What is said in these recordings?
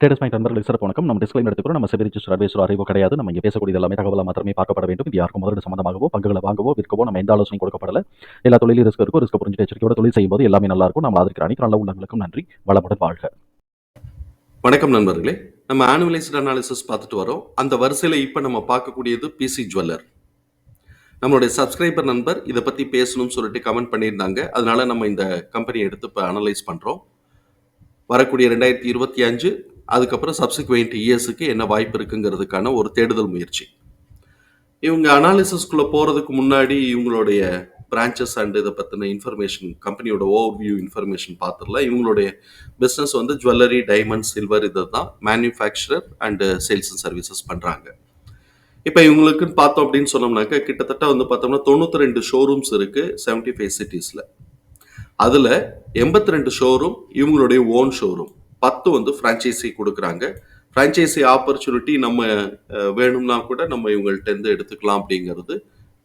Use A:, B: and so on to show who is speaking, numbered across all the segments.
A: Traders point நண்பர்களுக்கு சிறப்பு வணக்கம். நம்ம டிஸ்கிளைம் எடுத்துக்கிறோம் நம்ம செபி ரிஜிஸ்டர் அட்வைசர் அறிவோ கிடையாது. நம்ம இங்கே பேசக்கூடிய எல்லாமே தகவலாக மாத்திரமே பார்க்கப்பட வேண்டும். இது யாருக்கும் முதலீடு சம்பந்தமாகவோ பங்குகளை வாங்கவோ விற்கவோ நம்ம எந்த ஆலோசனை கொடுக்கப்படல. எல்லா தொழிலும் ரிஸ்க் இருக்கும் ரிஸ்க் புரிஞ்சு எச்சரிக்கையோட தொழில் செய்யும்போது எல்லாமே நல்லா இருக்கும். நம்ம ஆதரிக்கிற அனைத்து நல்ல உள்ளங்களுக்கும் நன்றி. வளமுடன் வாழ்க.
B: வணக்கம் நண்பர்களே. நம்ம ஆனுவலைஸ்ட் அனாலிசிஸ் பார்த்துட்டு வரோம். அந்த வரிசையில் இப்போ நம்ம பார்க்கக்கூடியது பிசி ஜுவல்லர் நம்மளுடைய சப்ஸ்கிரைபர் நண்பர் இதை பற்றி பேசணும்னு சொல்லிட்டு கமெண்ட் பண்ணியிருந்தாங்க. அதனால நம்ம இந்த கம்பெனியை எடுத்து இப்போ அனலைஸ் பண்ணுறோம் வரக்கூடிய ரெண்டாயிரத்தி இருபத்தி அஞ்சு அதுக்கப்புறம் சப்சிக்வெண்ட் இயர்ஸுக்கு என்ன வாய்ப்பு இருக்குங்கிறதுக்கான ஒரு தேடுதல் முயற்சி. இவங்க அனாலிசிஸ்குள்ளே போகிறதுக்கு முன்னாடி இவங்களுடைய பிரான்ச்சஸ் அண்ட் இதை பற்றின இன்ஃபர்மேஷன் கம்பெனியோட ஓவர் வியூ இன்ஃபர்மேஷன் பார்த்துடலாம் இவங்களுடைய பிஸ்னஸ் வந்து ஜுவல்லரி டைமண்ட் சில்வர் இது தான் manufacturer and sales and services பண்ணுறாங்க இப்போ இவங்களுக்குன்னு பார்த்தோம் அப்படின்னு சொன்னோம்னாக்க கிட்டத்தட்ட வந்து பார்த்தோம்னா தொண்ணூற்றி ரெண்டு ஷோரூம்ஸ் இருக்குது செவன்ட்டி ஃபைவ் சிட்டிஸில் அதில் எண்பத்தி ரெண்டு ஷோரூம் இவங்களுடைய ஓன் ஷோரூம் பத்து வந்து ஃப்ரான்ச்சைசி கொடுக்குறாங்க. ஃப்ரான்ச்சைசி ஆப்பர்ச்சுனிட்டி நம்ம வேணும்னா கூட நம்ம இவங்கள்ட்டேருந்து எடுத்துக்கலாம் அப்படிங்கிறது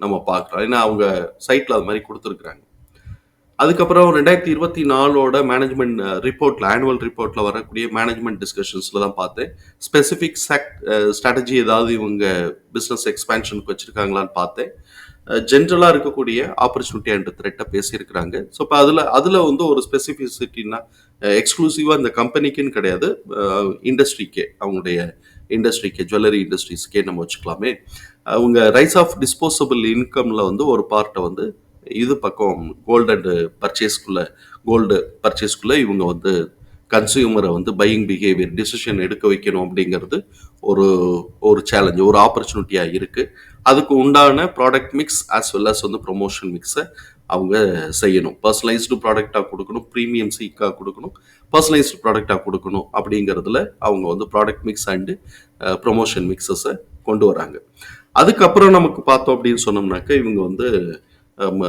B: நம்ம பார்க்குறோம். ஏன்னா அவங்க சைட்டில் அது மாதிரி கொடுத்துருக்குறாங்க. அதுக்கப்புறம் ரெண்டாயிரத்தி இருபத்தி நாலோட மேனேஜ்மெண்ட் ரிப்போர்ட்டில் ஆனுவல் ரிப்போர்ட்டில் வரக்கூடிய மேனேஜ்மெண்ட் டிஸ்கஷன்ஸில் தான் பார்த்தேன். ஸ்பெசிஃபிக் செக்ட் ஸ்ட்ராட்டஜி ஏதாவது இவங்க பிஸ்னஸ் எக்ஸ்பேன்ஷனுக்கு வச்சுருக்காங்களான்னு பார்த்தேன். ஜென்ரலாக இருக்கக்கூடிய ஆப்பர்ச்சுனிட்டி அண்ட் த்ரெட்டை பேசியிருக்கிறாங்க. ஸோ இப்போ அதில் அதில் வந்து ஒரு ஸ்பெசிஃபிசிட்டின்னா எக்ஸ்க்ளூசிவாக இந்த கம்பெனிக்குன்னு கிடையாது. இண்டஸ்ட்ரிக்கே அவங்களுடைய இண்டஸ்ட்ரிக்கு ஜுவல்லரி இண்டஸ்ட்ரீஸ்க்கே நம்ம வச்சுக்கலாமே. அவங்க ரைஸ் ஆஃப் டிஸ்போசபிள் இன்கம்ல வந்து ஒரு பார்ட்டை வந்து இது பக்கம் கோல்டு அண்டு பர்ச்சேஸ்க்குள்ள கோல்டு பர்ச்சேஸ்க்குள்ள இவங்க வந்து கன்சியூமரை வந்து பையிங் பிஹேவியர் டிசிஷன் எடுக்க வைக்கணும் அப்படிங்கிறது ஒரு ஒரு சேலஞ்ச் ஒரு ஆப்பர்ச்சுனிட்டியாக இருக்குது அதுக்கு உண்டான product mix as well as வந்து ப்ரொமோஷன் மிக்ஸை அவங்க செய்யணும். பர்சனலைஸ்டு ப்ராடக்டாக கொடுக்கணும் ப்ரீமியம் சீக்காக கொடுக்கணும் பர்சனலைஸ்டு ப்ராடக்டாக கொடுக்கணும் அப்படிங்கிறதுல அவங்க வந்து ப்ராடக்ட் மிக்ஸ் அண்டு ப்ரொமோஷன் மிக்ஸஸை கொண்டு வராங்க. அதுக்கப்புறம் நமக்கு பார்த்தோம் அப்படின்னு சொன்னோம்னாக்க இவங்க வந்து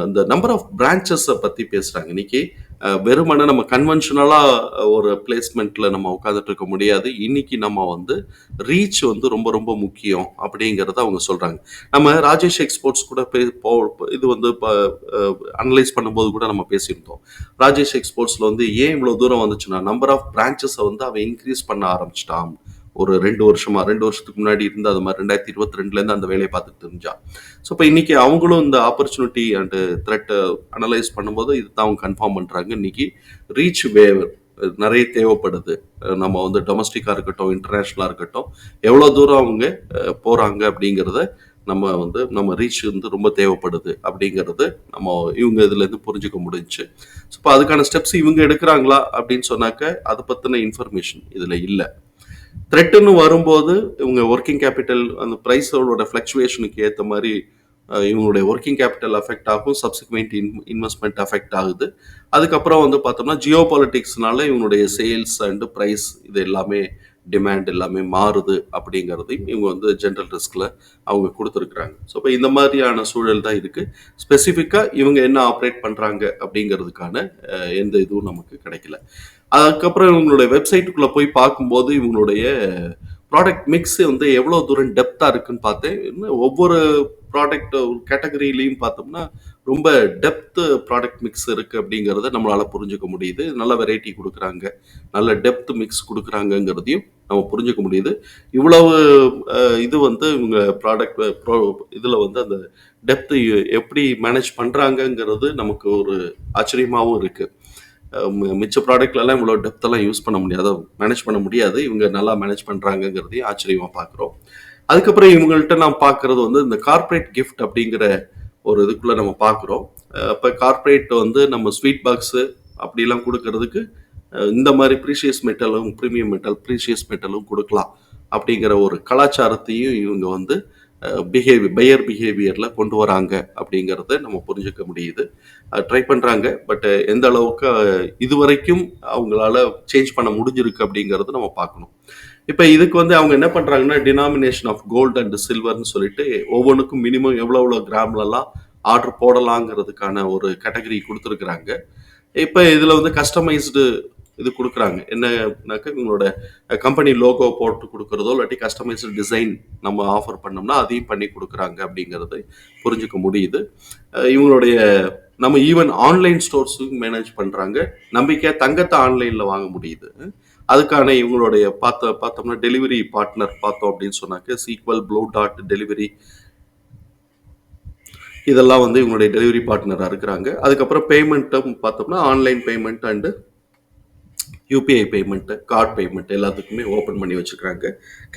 B: இந்த நம்பர் ஆஃப் பிரான்ச்சஸை பற்றி பேசுகிறாங்க இன்னைக்கு வெறுமனே நம்ம கன்வென்ஷனலாக ஒரு பிளேஸ்மெண்ட்டில் நம்ம உட்காந்துட்டு இருக்க முடியாது. இன்னைக்கு நம்ம வந்து ரீச் வந்து ரொம்ப ரொம்ப முக்கியம் அப்படிங்கிறத அவங்க சொல்கிறாங்க நம்ம ராஜேஷ் எக்ஸ்போர்ட்ஸ் கூட பே போ- இது வந்து இப்போ அனலைஸ் பண்ணும்போது கூட நம்ம பேசியிருந்தோம். ராஜேஷ் எக்ஸ்போர்ட்ஸில் வந்து ஏன் இவ்வளோ தூரம் வந்துச்சுன்னா நம்பர் ஆஃப் பிரான்ச்சஸை வந்து அவன் இன்க்ரீஸ் பண்ண ஆரம்பிச்சிட்டான். ஒரு ரெண்டு வருஷமா ரெண்டு வருஷத்துக்கு முன்னாடி இருந்து அது மாதிரி ரெண்டாயிரத்தி இருபத்தி ரெண்டுலேருந்து அந்த வேலையை பார்த்துட்டு தெரிஞ்சான் ஸோ இப்போ இன்னைக்கு அவங்களும் இந்த ஆப்பர்ச்சுனிட்டி அண்ட் த்ரெட்டை அனலைஸ் பண்ணும்போது இதுதான் அவங்க கன்ஃபார்ம் பண்ணுறாங்க இன்னைக்கு ரீச் வேவர் நிறைய தேவைப்படுது. நம்ம வந்து டொமஸ்டிக்காக இருக்கட்டும் இன்டர்நேஷ்னலாக இருக்கட்டும் எவ்வளோ தூரம் அவங்க போகிறாங்க போறாங்க அப்படிங்கிறத நம்ம வந்து நம்ம ரீச் வந்து ரொம்ப தேவைப்படுது அப்படிங்கிறது நம்ம இவங்க இதுலேருந்து புரிஞ்சுக்க முடிஞ்சுச்சு ஸோ இப்போ அதுக்கான ஸ்டெப்ஸ் இவங்க எடுக்கிறாங்களா அப்படின்னு சொன்னாக்க அதை பற்றின இன்ஃபர்மேஷன் இதில் இல்லை. த்ரெட்டுன்னு வரும்போது இவங்க ஒர்க்கிங் கேபிட்டல் அந்த ப்ரைஸோட ஃப்ளக்சுவேஷனுக்கு ஏற்ற மாதிரி இவங்களுடைய ஒர்க்கிங் கேபிட்டல் அஃபெக்ட் ஆகும் சப்சிக்வெண்ட் இன் இன்வெஸ்ட்மெண்ட் அஃபெக்ட் ஆகுது. அதுக்கப்புறம் வந்து பார்த்தோம்னா ஜியோ பாலிட்டிக்ஸ்னால இவங்களுடைய சேல்ஸ் அண்டு ப்ரைஸ் இது எல்லாமே டிமாண்ட் எல்லாமே மாறுது அப்படிங்கிறதையும் இவங்க வந்து ஜென்ரல் ரிஸ்கில் அவங்க கொடுத்துருக்குறாங்க. ஸோ இப்போ இந்த மாதிரியான சூழல் தான் இருக்குது ஸ்பெசிஃபிக்காக இவங்க என்ன ஆப்ரேட் பண்ணுறாங்க அப்படிங்கிறதுக்கான எந்த இதுவும் நமக்கு கிடைக்கல. அதுக்கப்புறம் இவங்களுடைய வெப்சைட்டுக்குள்ளே போய் பார்க்கும்போது இவங்களுடைய ப்ராடக்ட் மிக்ஸ் வந்து எவ்வளோ தூரம் டெப்த்தாக இருக்குன்னு பார்த்தேன். இன்னும் ஒவ்வொரு ப்ராடக்ட் கேட்டகரியிலையும் பார்த்தோம்னா ரொம்ப டெப்த் ப்ராடக்ட் மிக்ஸ் இருக்குது அப்படிங்கிறத நம்மளால் புரிஞ்சுக்க முடியுது. நல்ல வெரைட்டி கொடுக்குறாங்க. நல்ல டெப்த் மிக்ஸ் கொடுக்குறாங்கங்கிறதையும் நம்ம புரிஞ்சுக்க முடியுது. இவ்வளவு இது வந்து இவங்க ப்ராடக்ட் ப்ரோ இதில் வந்து அந்த டெப்த்து எப்படி மேனேஜ் பண்ணுறாங்கங்கிறது நமக்கு ஒரு ஆச்சரியமாகவும் இருக்குது மிச்ச ப்ராடக்ட்லலாம் இவ்வளோ டெப்த்தெல்லாம் யூஸ் பண்ண முடியாது. மேனேஜ் பண்ண முடியாது. இவங்க நல்லா மேனேஜ் பண்ணுறாங்கங்கிறதையும் ஆச்சரியமாக பார்க்குறோம். அதுக்கப்புறம் இவங்கள்ட்ட நான் பார்க்குறது வந்து இந்த கார்ப்பரேட் கிஃப்ட் அப்படிங்கிற ஒரு இதுக்குள்ளே நம்ம பார்க்குறோம். இப்போ கார்ப்பரேட் வந்து நம்ம ஸ்வீட் பாக்ஸு அப்படிலாம் கொடுக்கறதுக்கு இந்த மாதிரி ப்ரீஷியஸ் மெட்டலும் ப்ரீமியம் மெட்டல் ப்ரீஷியஸ் மெட்டலும் கொடுக்கலாம் அப்படிங்கிற ஒரு கலாச்சாரத்தையும் இவங்க வந்து பிஹேவியர் பையர் பிஹேவியரில் கொண்டு வராங்க அப்படிங்கிறத நம்ம புரிஞ்சுக்க முடியுது. ட்ரை பண்ணுறாங்க பட் எந்த அளவுக்கு இது இதுவரைக்கும் அவங்களால சேஞ்ச் பண்ண முடிஞ்சிருக்கு அப்படிங்கிறது நம்ம பார்க்கணும். இப்போ இதுக்கு வந்து அவங்க என்ன பண்ணுறாங்கன்னா டினாமினேஷன் ஆஃப் கோல்டு அண்ட் சில்வர்னு சொல்லிட்டு ஒவ்வொன்றுக்கும் மினிமம் எவ்வளோ எவ்வளோ கிராம்லலாம் ஆர்டர் போடலாங்கிறதுக்கான ஒரு கேட்டகரி கொடுத்துருக்குறாங்க. இப்போ இதில் வந்து கஸ்டமைஸ்டு இது கொடுக்குறாங்க. என்னன்னாக்கா இவங்களோட கம்பெனி லோகோ போட்டு கொடுக்குறதோ இல்லாட்டி கஸ்டமைஸ்டு டிசைன் நம்ம ஆஃபர் பண்ணோம்னா அதையும் பண்ணி கொடுக்குறாங்க அப்படிங்கிறத புரிஞ்சுக்க முடியுது. இவங்களுடைய நம்ம ஈவன் ஆன்லைன் ஸ்டோர்ஸும் மேனேஜ் பண்ணுறாங்க நம்பிக்கையாக தங்கத்தை ஆன்லைனில் வாங்க முடியுது. அதுக்கான இவங்களுடைய பார்த்த பார்த்தோம்னா டெலிவரி பார்ட்னர் பார்த்தோம் அப்படின்னு சொன்னாக்க சீக்வல் ப்ளூ டாட் டெலிவரி இதெல்லாம் வந்து இவங்களுடைய டெலிவரி பார்ட்னராக இருக்கிறாங்க. அதுக்கப்புறம் பேமெண்ட்டும் பார்த்தோம்னா online payment and UPI payment card payment எல்லாத்துக்குமே ஓப்பன் பண்ணி வச்சுருக்காங்க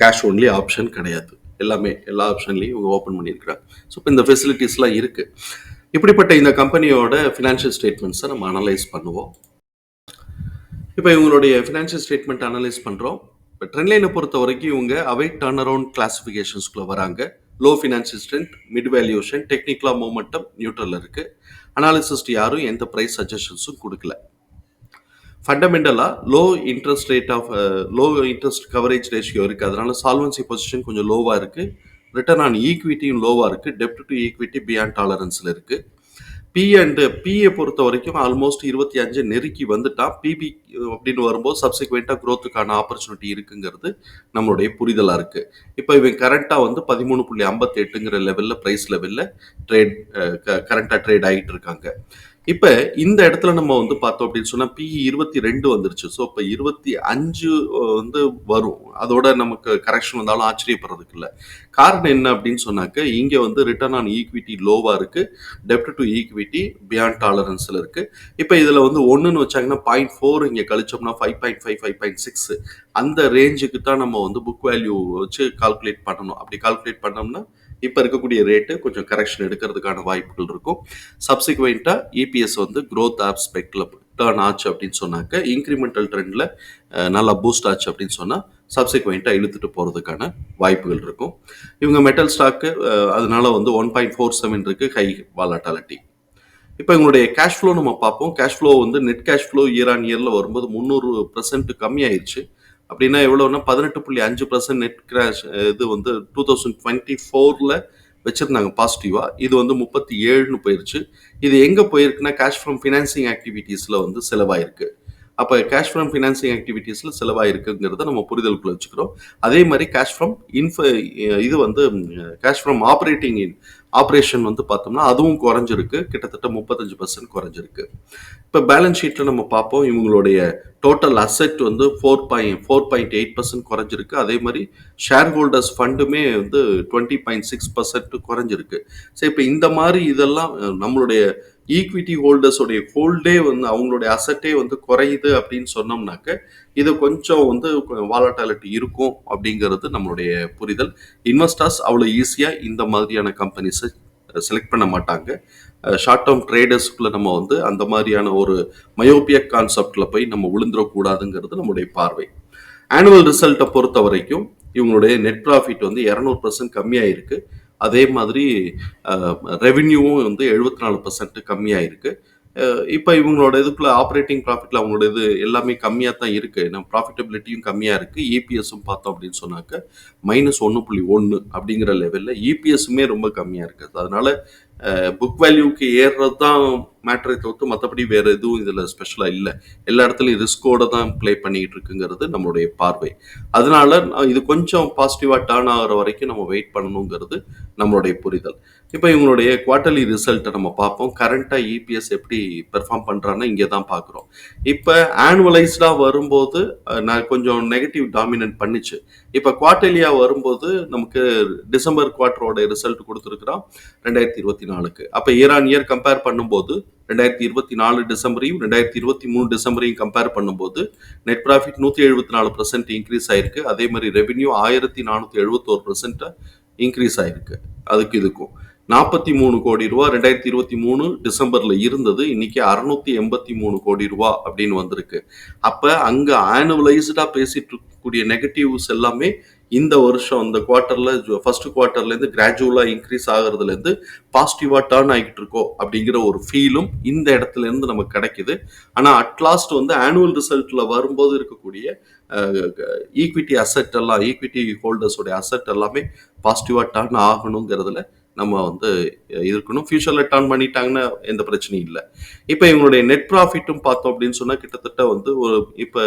B: கேஷ் ஒன்லி ஆப்ஷன் கிடையாது. எல்லாமே எல்லா ஆப்ஷன்லையும் இவங்க ஓப்பன் பண்ணியிருக்கிறாங்க. ஸோ இப்போ இந்த ஃபெசிலிட்டிஸ்லாம் இருக்குது இப்படிப்பட்ட இந்த கம்பெனியோட ஃபினான்ஷியல் ஸ்டேட்மெண்ட்ஸை நம்ம அனலைஸ் பண்ணுவோம். இப்போ இவங்களுடைய ஃபினான்ஷியல் ஸ்டேட்மெண்ட் அனலைஸ் பண்ணுறோம் இப்போ ட்ரெண்ட்லைனை பொறுத்த வரைக்கும் இவங்க அவை டர்ன் அரவுண்ட் கிளாஸிஃபிகேஷன்ஸ்குள்ளே வராங்க. Low financial strength mid valuation டெக்னிக்கலாக மூமெண்டம் நியூட்ரல் இருக்குது அனாலிசிஸ்ட் யாரும் எந்த ப்ரைஸ் சஜஷன்ஸும் கொடுக்கல. ஃபண்டமெண்டலாக low interest rate of low interest coverage ratio இருக்குது அதனால சால்வன்சி பொசிஷன் கொஞ்சம் லோவாக இருக்குது ரிட்டர்ன் ஆன் ஈக்விட்டியும் லோவாக இருக்குது டெப்ட் டு ஈக்விட்டி பியாண்ட் டாலரன்ஸில் இருக்குது பி அண்ட் பிஏ பொறுத்த வரைக்கும் ஆல்மோஸ்ட் இருபத்தி அஞ்சு நெருக்கி வந்துட்டால் பிபி அப்படின்னு வரும்போது சப்சிக்வெண்ட்டாக க்ரோத்துக்கான ஆப்பர்ச்சுனிட்டி இருக்குங்கிறது நம்மளுடைய புரிதலாக இருக்குது இப்போ இவன் கரண்ட்டாக வந்து பதிமூணு புள்ளி ஐம்பத்தெட்டுங்கிற லெவலில் ப்ரைஸ் லெவலில் ட்ரேட் கரண்ட்டாக ட்ரேட் ஆகிட்டு இருக்காங்க. இப்போ இந்த இடத்துல நம்ம வந்து பார்த்தோம் அப்படின்னு சொன்னால் பிஇ இருபத்தி ரெண்டு வந்துருச்சு. ஸோ இப்போ இருபத்தி அஞ்சு வந்து வரும். அதோட நமக்கு கரெக்ஷன் வந்தாலும் ஆச்சரியப்படுறதுக்கு இல்லை. காரணம் என்ன அப்படின்னு சொன்னாக்க இங்கே வந்து ரிட்டர்ன் ஆன் ஈக்விட்டி லோவாக இருக்குது டெப்ட் டு ஈக்விட்டி பியாண்ட் டாலரன்ஸில் இருக்குது இப்போ இதில் வந்து ஒன்றுன்னு வச்சாங்கன்னா பாயிண்ட் ஃபோர் இங்கே கழிச்சோம்னா five point five five point six அந்த ரேஞ்சுக்கு தான் நம்ம வந்து புக் வேல்யூ வச்சு கால்குலேட் பண்ணணும். அப்படி கால்குலேட் பண்ணோம்னா இப்போ இருக்கக்கூடிய ரேட்டு கொஞ்சம் கரெக்ஷன் எடுக்கிறதுக்கான வாய்ப்புகள் இருக்கும். சப்சிக்வெண்ட்டாக இபிஎஸ் வந்து க்ரோத் ஆப்ஸ்பெக்டில் டேர்ன் ஆச்சு அப்படின்னு சொன்னாக்க இன்க்ரிமெண்டல் ட்ரெண்டில் நல்லா பூஸ்ட் ஆச்சு அப்படின்னு சொன்னால் சப்சிக்வெண்ட்டாக இழுத்துட்டு போகிறதுக்கான வாய்ப்புகள் இருக்கும். இவங்க மெட்டல் ஸ்டாக்கு அதனால வந்து ஒன் பாயிண்ட் ஃபோர் செவன் இருக்குது ஹை வாலட்டாலிட்டி இப்போ இவங்களுடைய கேஷ் ஃப்ளோ நம்ம பார்ப்போம். கேஷ் ஃப்ளோ வந்து net cash flow year on இயரில் வரும்போது முந்நூறு பர்சன்ட் கம்மியாயிருச்சு. அப்படின்னா எவ்வளோன்னா பதினெட்டு புள்ளி அஞ்சு பர்சன்ட் நெட் கிராஷ் இது வந்து டூ தௌசண்ட் டுவெண்ட்டி ஃபோரில் வச்சுருந்தாங்க பாசிட்டிவாக இது வந்து முப்பத்தி ஏழுன்னு போயிருச்சு. இது எங்கே போயிருக்குன்னா கேஷ் ஃப்ரம் ஃபினான்சிங் ஆக்டிவிட்டீஸில் வந்து செலவாயிருக்கு. அப்போ கேஷ் ஃப்ரம் ஃபினான்சிங் ஆக்டிவிட்டீஸில் செலவாயிருக்குங்கிறத நம்ம புரிதலுக்குள்ள வச்சுக்கிறோம். அதே மாதிரி கேஷ் ஃப்ரம் இன்ஃப இது வந்து cash from operating in operation வந்து பார்த்தோம்னா அதுவும் குறைஞ்சிருக்கு. கிட்டத்தட்ட முப்பத்தஞ்சு பர்சன்ட் குறைஞ்சிருக்கு. இப்போ பேலன்ஸ் ஷீட்டில் நம்ம பார்ப்போம். இவங்களுடைய டோட்டல் அசெட் வந்து four point four point eight percent குறைஞ்சிருக்கு. அதே மாதிரி ஷேர் ஹோல்டர்ஸ் ஃபண்டுமே வந்து டுவெண்ட்டி பாயிண்ட் சிக்ஸ் பர்சன்ட் குறைஞ்சிருக்கு. ஸோ இப்போ இந்த மாதிரி இதெல்லாம் நம்மளுடைய ஈக்விட்டி ஹோல்டர்ஸோடைய ஹோல்டே வந்து அவங்களுடைய அசட்டே வந்து குறையுது அப்படின்னு சொன்னோம்னாக்க இது கொஞ்சம் வந்து வாலட்டாலிட்டி இருக்கும் அப்படிங்கிறது நம்மளுடைய புரிதல். இன்வெஸ்டர்ஸ் அவ்வளோ ஈஸியாக இந்த மாதிரியான கம்பெனிஸை செலக்ட் பண்ண மாட்டாங்க. ஷார்ட் டேர்ம் ட்ரேடர்ஸ்க்குள்ளே நம்ம வந்து அந்த மாதிரியான ஒரு மயோபியக் கான்செப்டில் போய் நம்ம விழுந்துடக்கூடாதுங்கிறது நம்முடைய பார்வை. ஆனுவல் ரிசல்ட்டை பொறுத்த வரைக்கும் இவங்களுடைய நெட் ப்ராஃபிட் வந்து இரநூறு பர்சன்ட் கம்மியாக இருக்குது அதே மாதிரி ரெவின்யூவும் வந்து எழுபத்தி நாலு பர்சன்ட் கம்மியாக இருக்குது இப்போ இவங்களோட இதுக்குள்ள ஆப்ரேட்டிங் ப்ராஃபிட்டில் அவங்களோட இது எல்லாமே கம்மியாக தான் இருக்குது நம்ம ப்ராஃபிட்டபிலிட்டியும் கம்மியாக இருக்குது இபிஎஸும் பார்த்தோம் அப்படின்னு சொன்னாக்க மைனஸ் ஒன்று புள்ளி ஒன்று அப்படிங்கிற லெவலில் இபிஎஸுமே ரொம்ப கம்மியாக இருக்குது அதனால் புக் வேல்யூக்கு ஏறுறது தான் மேட்ரை தவிர்த்து மற்றபடி வேறு எதுவும் இதில் ஸ்பெஷலாக இல்லை. எல்லா இடத்துலையும் ரிஸ்கோட தான் ப்ளே பண்ணிகிட்டு இருக்குங்கிறது நம்மளுடைய பார்வை. அதனால இது கொஞ்சம் பாசிட்டிவாக டேர்ன் ஆகிற வரைக்கும் நம்ம வெயிட் பண்ணணுங்கிறது நம்மளுடைய புரிதல். இப்போ இவங்களுடைய குவார்ட்டர்லி ரிசல்ட்டை நம்ம பார்ப்போம். கரண்ட்டாக இபிஎஸ் எப்படி பெர்ஃபார்ம் பண்ணுறான்னு இங்கே தான் பார்க்குறோம். இப்போ ஆனுவலைஸ்டாக வரும்போது நான் கொஞ்சம் நெகட்டிவ் டாமினன்ட் பண்ணிச்சு. இப்போ குவார்ட்டர்லியாக வரும்போது நமக்கு டிசம்பர் குவார்ட்டரோட ரிசல்ட் கொடுத்துருக்குறோம் ரெண்டாயிரத்தி இருபத்தி நாலுக்கு. அப்போ இயர் ஆன் இயர் கம்பேர் பண்ணும்போது ரெண்டாயிரத்தி இருபத்தி நாலு டிசம்பரையும் ரெண்டாயிரத்தி இருபத்தி மூணு டிசம்பரையும் கம்பேர் பண்ணும்போது நெட் ப்ராஃபிட் நூற்றி எழுபத்தி நாலு பர்சன்ட் இன்க்ரீஸ் ஆயிருக்கு. அதே மாதிரி ரெவென்யூ ஆயிரத்தி நானூற்றி எழுபத்தோரு பர்சன்ட்டை இன்க்ரீஸ் ஆயிருக்கு. அதுக்கு இதுக்கும். நாற்பத்தி மூணு கோடி ரூபா ரெண்டாயிரத்தி இருபத்தி மூணு டிசம்பர்ல இருந்தது. இன்னைக்கு அறுநூத்தி எண்பத்தி மூணு கோடி ரூபா அப்படின்னு வந்திருக்கு. அப்ப அங்க ஆனுவலைஸ்டா பேசிட்டு இருக்கக்கூடிய நெகட்டிவ்ஸ் எல்லாமே இந்த வருஷம் இந்த குவார்ட்டர்ல ஃபர்ஸ்ட் குவார்ட்டர்ல இருந்து கிராஜுவலா இன்க்ரீஸ் ஆகுறதுல இருந்து பாசிட்டிவா டேர்ன் ஆகிட்டு இருக்கோம் அப்படிங்கிற ஒரு ஃபீலும் இந்த இடத்துல இருந்து நமக்கு கிடைக்குது. ஆனா அட்லாஸ்ட் வந்து ஆனுவல் ரிசல்ட்ல வரும்போது இருக்கக்கூடிய ஈக்விட்டி அசெட் எல்லாம் ஈக்விட்டி ஹோல்டர்ஸோடைய அசெட் எல்லாமே பாசிட்டிவா டர்ன் ஆகணுங்கிறதுல நம்ம வந்து இருக்கணும். ஃபியூச்சரில் டர்ன் பண்ணிட்டாங்கன்னா எந்த பிரச்சனையும் இல்லை. இப்போ இவங்களுடைய நெட் ப்ராஃபிட்டும் பார்த்தோம் அப்படின்னு சொன்னால் கிட்டத்தட்ட வந்து ஒரு இப்போ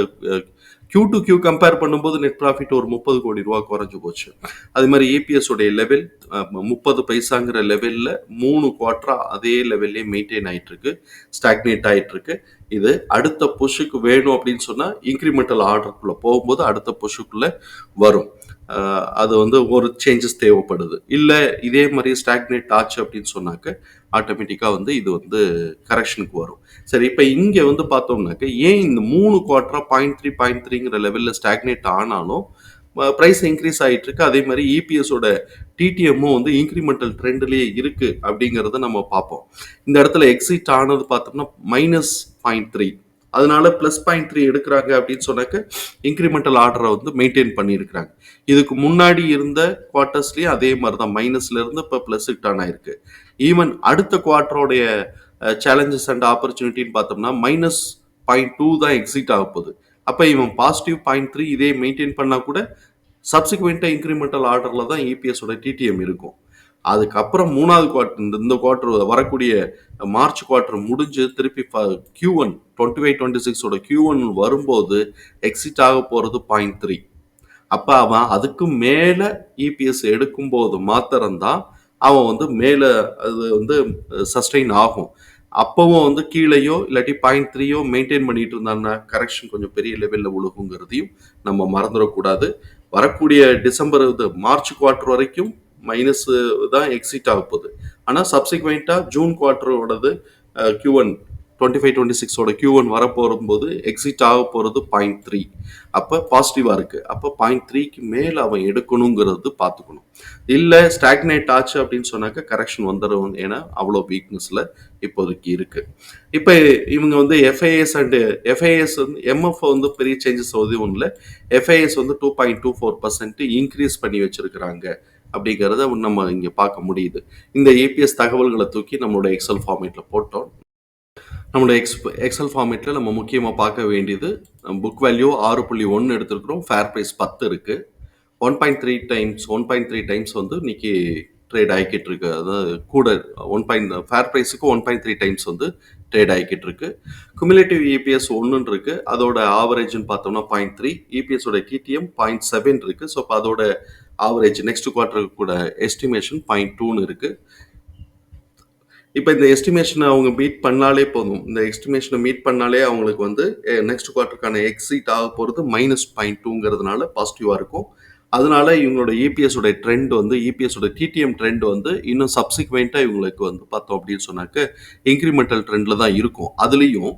B: கியூ டு கியூ கம்பேர் பண்ணும்போது நெட் ப்ராஃபிட் ஒரு முப்பது கோடி ரூபா குறைஞ்சு போச்சு. அது மாதிரி ஏபிஎஸ் உடைய லெவல் முப்பது பைசாங்கிற லெவலில் மூணு குவார்டரா அதே லெவல்லே மெயின்டைன் ஆயிட்டு இருக்கு ஸ்டாக்னேட் ஆகிட்டு இருக்கு இது அடுத்த புஷுக்கு வேணும் அப்படின்னு சொன்னால் இன்க்ரிமெண்டல் ஆர்டருக்குள்ளே போகும்போது அடுத்த புஷுக்குள்ளே வரும். அது வந்து ஒரு சேஞ்சஸ் தேவைப்படுது. இல்லை இதே மாதிரி ஸ்டாக்னேட் ஆச்சு அப்படின்னு சொன்னாக்க ஆட்டோமேட்டிக்காக வந்து இது வந்து கரெக்ஷனுக்கு வரும். சரி இப்போ இங்கே வந்து பார்த்தோம்னாக்க ஏன் இந்த மூணு குவார்ட்டராக பாயிண்ட் த்ரீ பாயிண்ட் த்ரீங்கிற லெவலில் ஸ்டாக்னேட் ஆனாலும் ப்ரைஸ் இன்க்ரீஸ் ஆகிட்டு இருக்கு. அதே மாதிரி இபிஎஸோட டிடிஎம்மும் வந்து இன்க்ரிமெண்டல் ட்ரெண்ட்லேயே இருக்குது அப்படிங்கிறத நம்ம பார்ப்போம். இந்த இடத்துல எக்ஸிட் ஆனது பார்த்தோம்னா மைனஸ் பாயிண்ட் த்ரீ அதனால ப்ளஸ் பாயிண்ட் த்ரீ எடுக்கிறாங்க அப்படின்னு சொன்னாக்க இன்க்ரிமெண்டல் ஆர்டரை வந்து மெயின்டைன் பண்ணியிருக்கிறாங்க. இதுக்கு முன்னாடி இருந்த குவார்ட்டர்ஸ்லேயும் அதே மாதிரி தான் மைனஸ்ல இருந்து இப்போ ப்ளஸ் டர்ன் ஆயிருக்கு. ஈவன் அடுத்த குவார்ட்டரோடைய சேலஞ்சஸ் அண்ட் ஆப்பர்ச்சுனிட்டின்னு பார்த்தோம்னா மைனஸ் பாயிண்ட் டூ தான் எக்ஸிட் ஆக போகுது. அப்போ இவன் பாசிட்டிவ் பாயிண்ட் த்ரீ இதே மெயின்டைன் பண்ணால் கூட சப்சிக்வெண்ட்டாக இன்க்ரிமெண்டல் ஆர்டரில் தான் இபிஎஸோட டிடிஎம் இருக்கும். அதுக்கப்புறம் மூணாவது குவார்டர் இந்த குவார்டர் வரக்கூடிய மார்ச் குவார்டர் முடிஞ்சு திருப்பி Q one twenty five twenty சிக்ஸோட Q one வரும்போது எக்ஸிட் ஆக போகிறது பாயிண்ட் த்ரீ அப்போ அவன் அதுக்கு மேலே இபிஎஸ் எடுக்கும்போது மாத்திரம்தான் அவன் வந்து மேலே அது வந்து சஸ்டெயின் ஆகும். அப்பவும் வந்து கீழேயோ இல்லாட்டி பாயிண்ட் த்ரீயோ மெயின்டைன் பண்ணிட்டு இருந்தான்னா கரெக்ஷன் கொஞ்சம் பெரிய லெவலில் ஒழுகுங்கிறதையும் நம்ம மறந்துடக்கூடாது. வரக்கூடிய டிசம்பர் இது மார்ச் குவார்டர் வரைக்கும் மைனஸ் தான் எக்ஸிட் ஆக போகுது. ஆனால் சப்சிக்வெண்ட்டாக June குவார்ட்டரோடது Q one twenty five twenty சிக்ஸோட Q one வர போகும்போது எக்ஸிட் ஆக போகிறது பாயிண்ட் த்ரீ அப்போ பாசிட்டிவாக இருக்குது அப்போ பாயிண்ட் த்ரீக்கு மேலே அவன் எடுக்கணுங்கிறது பார்த்துக்கணும். இல்லை ஸ்டாக்னேட் ஆச்சு அப்படின்னு சொன்னாக்க கரெக்ஷன் வந்துடும் ஏன்னா அவ்வளோ வீக்னஸில் இப்போதைக்கு இருக்குது இப்போ இவங்க வந்து எஃப்ஐஎஸ் அண்டு எஃப்ஐஎஸ் வந்து எம்எஃப் வந்து பெரிய சேஞ்சஸ் எதுவும் இல்லை எஃப்ஐஎஸ் வந்து two point two four percent increase பண்ணி வச்சுருக்கிறாங்க. அப்படிங்கிறத நம்ம இங்கே பார்க்க முடியுது. இந்த ஏபிஎஸ் தகவல்களை தூக்கி நம்மளோட எக்ஸல் ஃபார்மேட்டில் போட்டோம். நம்மளோட எக்ஸ் எக்ஸல் ஃபார்மேட்டில் நம்ம முக்கியமாக பார்க்க வேண்டியது புக் வேல்யூ ஆறு புள்ளி ஒன்று எடுத்திருக்கிறோம். ஃபேர் ப்ரைஸ் பத்து இருக்குது one point three times one point three times வந்து இன்னைக்கு ட்ரேட் ஆகிக்கிட்டு இருக்கு. அதாவது கூட ஒன் பாயிண்ட் ஃபேர் ப்ரைஸுக்கு ஒன் பாயிண்ட் த்ரீ டைம்ஸ் வந்து ட்ரேட் ஆகிக்கிட்டு இருக்கு. குமுலேட்டிவ் இபிஎஸ் ஒன்றுன்னு இருக்கு. அதோட ஆவரேஜ்னு பார்த்தோம்னா பாயிண்ட் த்ரீ இபிஎஸோட கிடிஎம் பாயிண்ட் செவன் இருக்கு. ஸோ இப்போ அதோட ஆவரேஜ் நெக்ஸ்ட் குவார்ட்டருக்கு கூட எஸ்டிமேஷன் பாயிண்ட் டூன்னு இருக்குது இப்போ இந்த எஸ்டிமேஷனை அவங்க மீட் பண்ணாலே போதும். இந்த எஸ்டிமேஷனை மீட் பண்ணாலே அவங்களுக்கு வந்து நெக்ஸ்ட் குவார்ட்டருக்கான எக்ஸிட் ஆக போகிறது மைனஸ் பாயிண்ட் டூங்கிறதுனால பாசிட்டிவாக இருக்கும். அதனால இவங்களோட இபிஎஸோட ட்ரெண்ட் வந்து இபிஎஸோட டிடிஎம் ட்ரெண்ட் வந்து இன்னும் சப்சிக்வெண்ட்டாக இவங்களுக்கு வந்து பார்த்தோம் அப்படின்னு சொன்னாக்க இன்க்ரிமெண்டல் ட்ரெண்டில் தான் இருக்கும். அதுலேயும்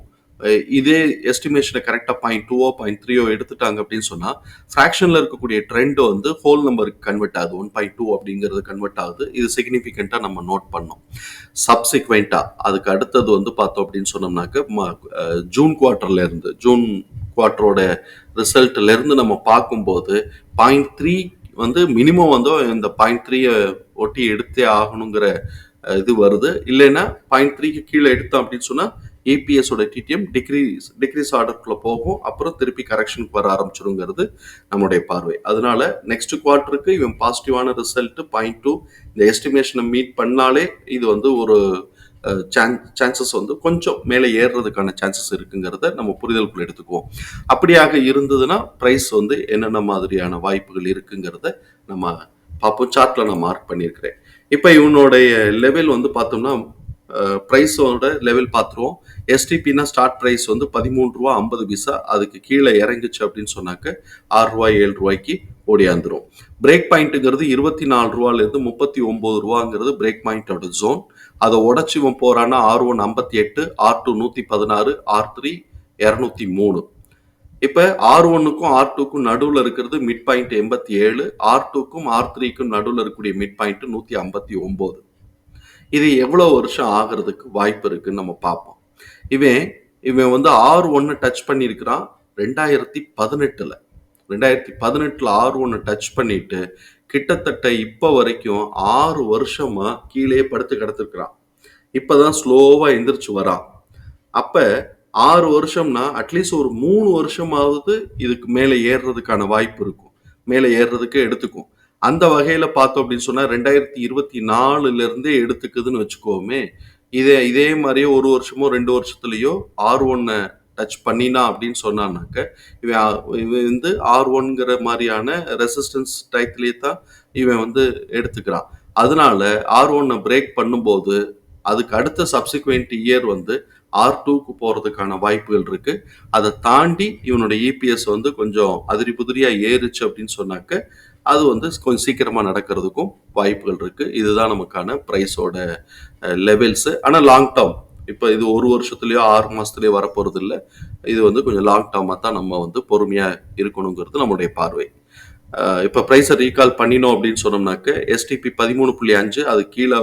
B: இதே எஸ்டிமேஷனை கரெக்டாக பாயிண்ட் டூவோ பாயிண்ட் த்ரீயோ எடுத்துட்டாங்க அப்படின்னு சொன்னால் ஃப்ராக்ஷனில் இருக்கக்கூடிய ட்ரெண்ட் வந்து ஹோல் நம்பருக்கு கன்வெர்ட் ஆகுது. ஒன் பாயிண்ட் டூ அப்படிங்கிறது கன்வெர்ட் ஆகுது. இது சிக்னிஃபிகண்ட்டாக நம்ம நோட் பண்ணோம். சப்சிக்வெண்ட்டாக அதுக்கு அடுத்தது வந்து பார்த்தோம் அப்படின்னு சொன்னோம்னாக்க ஜூன் குவார்ட்டர்லேருந்து ஜூன் குவார்ட்டரோட ரிசல்ட்லேருந்து நம்ம பார்க்கும்போது பாயிண்ட் த்ரீ வந்து மினிமம் வந்து இந்த பாயிண்ட் த்ரீயை ஒட்டி எடுத்தே ஆகணுங்கிற இது வருது. இல்லைன்னா பாயிண்ட் த்ரீக்கு கீழே எடுத்தோம் அப்படின்னு சொன்னால் ஏபிஎஸோட டிடிஎம் டிக்ரீஸ் டிக்ரீஸ் ஆர்டருக்குள்ளே போகும். அப்புறம் திருப்பி கரெக்ஷனுக்கு வர ஆரம்பிச்சிருங்கிறது நம்மளுடைய பார்வை. அதனால நெக்ஸ்ட் குவார்ட்டருக்கு இவன் பாசிட்டிவான ரிசல்ட் பாயிண்ட் டூ இந்த எஸ்டிமேஷனை மீட் பண்ணாலே இது வந்து ஒரு சான்சஸ் வந்து கொஞ்சம் மேலே ஏறுறதுக்கான சான்சஸ் இருக்குங்கிறத நம்ம புரிதலுக்குள்ள எடுத்துக்குவோம். அப்படியாக இருந்ததுன்னா ப்ரைஸ் வந்து என்னென்ன மாதிரியான வாய்ப்புகள் இருக்குங்கிறத நம்ம பார்ப்போம். சார்ட்டில் நான் மார்க் பண்ணியிருக்கிறேன். இப்போ இவனுடைய லெவல் வந்து பார்த்தோம்னா ப்ரைஸோட லெவல் பார்த்துருவோம். எஸ்டிபினா ஸ்டார்ட் ப்ரைஸ் வந்து பதிமூணு ரூபா ஐம்பது பைசா அதுக்கு கீழே இறங்குச்சு அப்படின்னு சொன்னாக்க ஆறு ரூபாய் ஏழு ரூபாய்க்கு ஓடியாந்துரும். பிரேக் பாயிண்ட்டுங்கிறது இருபத்தி நாலு ரூபாலேருந்து முப்பத்தி ஒம்பது ரூபாங்கிறது பிரேக் பாயிண்டோட ஜோன் அதை உடச்சி இவன் போகிறான்னா ஆர் ஒன் ஐம்பத்தி எட்டு ஆர் டூ நூற்றி பதினாறு ஆர் த்ரீ இரநூத்தி மூணு. இப்போ ஆர் ஒன்னுக்கும் ஆர் டூக்கும் நடுவில் இருக்கிறது மிட் பாயிண்ட் எண்பத்தி ஏழு ஆர் டூக்கும் ஆர் த்ரீக்கும் நடுவில் இருக்கக்கூடிய மிட் பாயிண்ட் நூற்றி ஐம்பத்தி ஒம்பது இது எவ்வளோ வருஷம் ஆகிறதுக்கு வாய்ப்பு இருக்குன்னு நம்ம பார்ப்போம். இவன் இவன் வந்து ஆர் ஒன்று டச் பண்ணியிருக்கிறான். ரெண்டாயிரத்தி பதினெட்டில். ரெண்டாயிரத்தி பதினெட்டில் ஆர் ஒன்று டச் பண்ணிட்டு கிட்டத்தட்ட இப்போ வரைக்கும் ஆறு வருஷமாக கீழே படுத்து கிடத்திருக்கிறான். இப்போதான் ஸ்லோவாக எந்திரிச்சு வரான். அப்போ ஆறு வருஷம்னா அட்லீஸ்ட் ஒரு மூணு வருஷமாவது இதுக்கு மேலே ஏறுறதுக்கான வாய்ப்பு இருக்கும். மேலே ஏறுறதுக்கு எடுத்துக்கும். அந்த வகையில் பார்த்தோம் அப்படின்னு சொன்னால் ரெண்டாயிரத்தி இருபத்தி நாலுலேருந்தே எடுத்துக்குதுன்னு வச்சுக்கோமே இதே இதே மாதிரியே ஒரு வருஷமோ ரெண்டு வருஷத்துலேயோ ஆர் ஒன்னை டச் பண்ணினா அப்படின்னு சொன்னான்னாக்க இவன் இவன் வந்து ஆர் ஒன்ங்கிற மாதிரியான ரெசிஸ்டன்ஸ் டயத்திலேயே தான் இவன் வந்து எடுத்துக்கிறான். அதனால ஆர் ஒன்னை பிரேக் பண்ணும்போது அதுக்கு அடுத்த சப்சிக்வெண்ட் இயர் வந்து ஆர் டூக்கு போகிறதுக்கான வாய்ப்புகள் இருக்குது அதை தாண்டி இவனுடைய இபிஎஸ் வந்து கொஞ்சம் அதிரி புதிரியாக ஏறுச்சு அப்படின்னு சொன்னாக்க அது வந்து கொஞ்சம் சீக்கிரமாக நடக்கிறதுக்கும் வாய்ப்புகள் இருக்குது இதுதான் நமக்கான ப்ரைஸோட லெவல்ஸு ஆனால் லாங் டேர்ம் இப்போ இது ஒரு வருஷத்துலேயோ ஆறு மாதத்துலேயோ வரப்போகிறது இல்லை இது வந்து கொஞ்சம் லாங் டேர்மாக தான் நம்ம வந்து பொறுமையாக இருக்கணுங்கிறது நம்மளுடைய பார்வை. இப்போ ப்ரைஸை ரீகால் பண்ணினோம் அப்படின்னு சொன்னோம்னாக்க எஸ்டிபி பதிமூணு புள்ளி அஞ்சு அது கீழே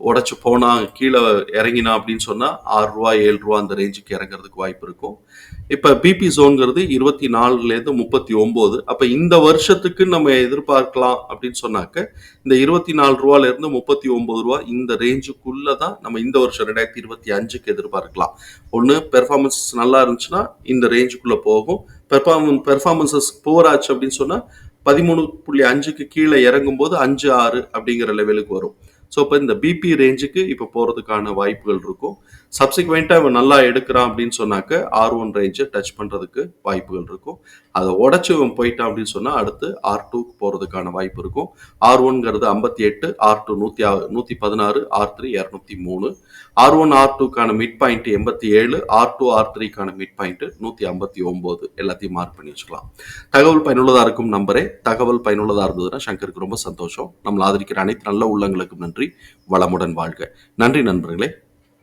B: உடச்சி போனா கீழே இறங்கினா அப்படின்னு சொன்னால் ஆறு ரூபா ஏழு ரூபா அந்த ரேஞ்சுக்கு இறங்குறதுக்கு வாய்ப்பு இருக்கும். இப்போ பிபி ஜோன்கிறது இருபத்தி நாலுலேருந்து முப்பத்தி ஒம்பது அப்போ இந்த வருஷத்துக்கு நம்ம எதிர்பார்க்கலாம் அப்படின்னு சொன்னாக்க இந்த இருபத்தி நாலு ரூபாலேருந்து முப்பத்தி ஒம்பது ரூபா இந்த ரேஞ்சுக்குள்ளே தான் நம்ம இந்த வருஷம் ரெண்டாயிரத்தி இருபத்தி அஞ்சுக்கு எதிர்பார்க்கலாம். ஒன்று பெர்ஃபார்மன்ஸ் நல்லா இருந்துச்சுன்னா இந்த ரேஞ்சுக்குள்ளே போகும். பெர்ஃபார்மன் பெர்ஃபார்மன்சஸ் போராச்சு ஆச்சு அப்படின்னு சொன்னால் பதிமூணு புள்ளி அஞ்சுக்கு கீழே இறங்கும்போது அஞ்சு ஆறு அப்படிங்கிற லெவலுக்கு வரும். ஸோ இப்போ இந்த பிபி ரேஞ்சுக்கு இப்போ போகிறதுக்கான வாய்ப்புகள் இருக்கும். சப்சிக்வெண்ட்டாக இவன் நல்லா எடுக்கிறான் அப்படின்னு சொன்னாக்க ஆர் ஒன் ரேஞ்சை டச் பண்ணுறதுக்கு வாய்ப்புகள் இருக்கும். அதை உடச்சி இவன் போயிட்டான் அப்படின்னு சொன்னால் அடுத்து ஆர் டூக்கு போகிறதுக்கான வாய்ப்பு இருக்கும். ஆர் ஒன்ங்கிறது ஐம்பத்தி எட்டு ஆர் டூ நூற்றி நூற்றி பதினாறு ஆர் த்ரீ இரநூத்தி மூணு. ஆர் ஒன் ஆர் டூக்கான மிட் பாயிண்ட் எண்பத்தி ஏழு ஆர் டூ ஆர் த்ரீக்கான மிட் பாயிண்ட் நூற்றி ஐம்பத்தி ஒம்பது எல்லாத்தையும் மார்க் பண்ணி வச்சுக்கலாம். தகவல் பயனுள்ளதாக இருக்கும் நம்பரே. தகவல் பயனுள்ளதாக இருந்ததுன்னா சங்கருக்கு ரொம்ப சந்தோஷம். நம்மளை ஆதரிக்கிற அனைத்து நல்ல உள்ளங்களுக்கும் நன்றி வளமுடன் வாழ்க. நன்றி நண்பர்களே.